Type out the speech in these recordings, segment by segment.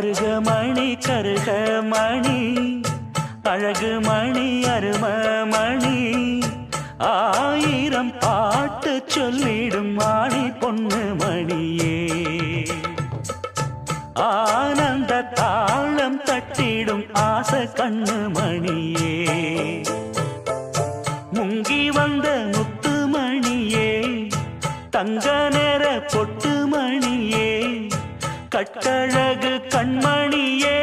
அருக மணி கருக மணி. அழகு மணி அரும மணி. ஆயிரம் பாட்டு சொல்லிடும் மாணி பொண்ணு மணியே. ஆனந்த தாளம் தட்டிடும் ஆசை கண்ணு மணியே. முங்கி வந்த முத்து மணியே. தங்க நேர பொட்டு கட்டழகு கண்மணியே.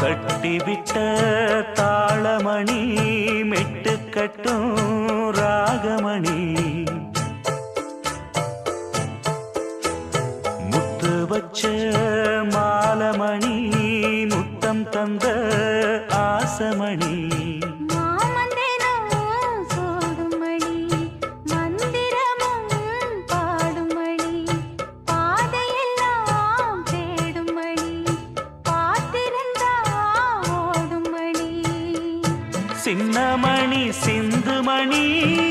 கட்டிவிட்ட தாளமணி மெட்டு கட்டும் ராகமணி. முத்து வச்ச மாலமணி முத்தம் தந்த ஆசமணி. சின்னமணி சிந்துமணி.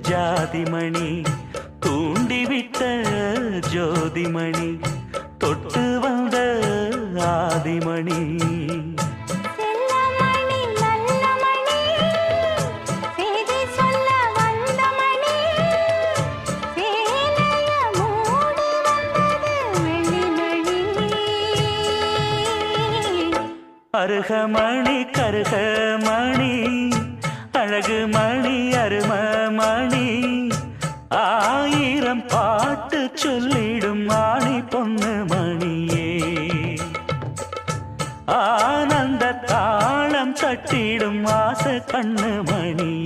ஜாதிமணி தூண்டிவிட்ட ஜோதிமணி தொட்டு வந்த ஆதிமணி. அருகமணி கருகமணி அழகு மணி ஆயிரம் பாட்டு சொல்லிடும் மாணி பொண்ணு மணியே. ஆனந்த தாளம் தட்டிடும் ஆசை கண்ணு மணியே.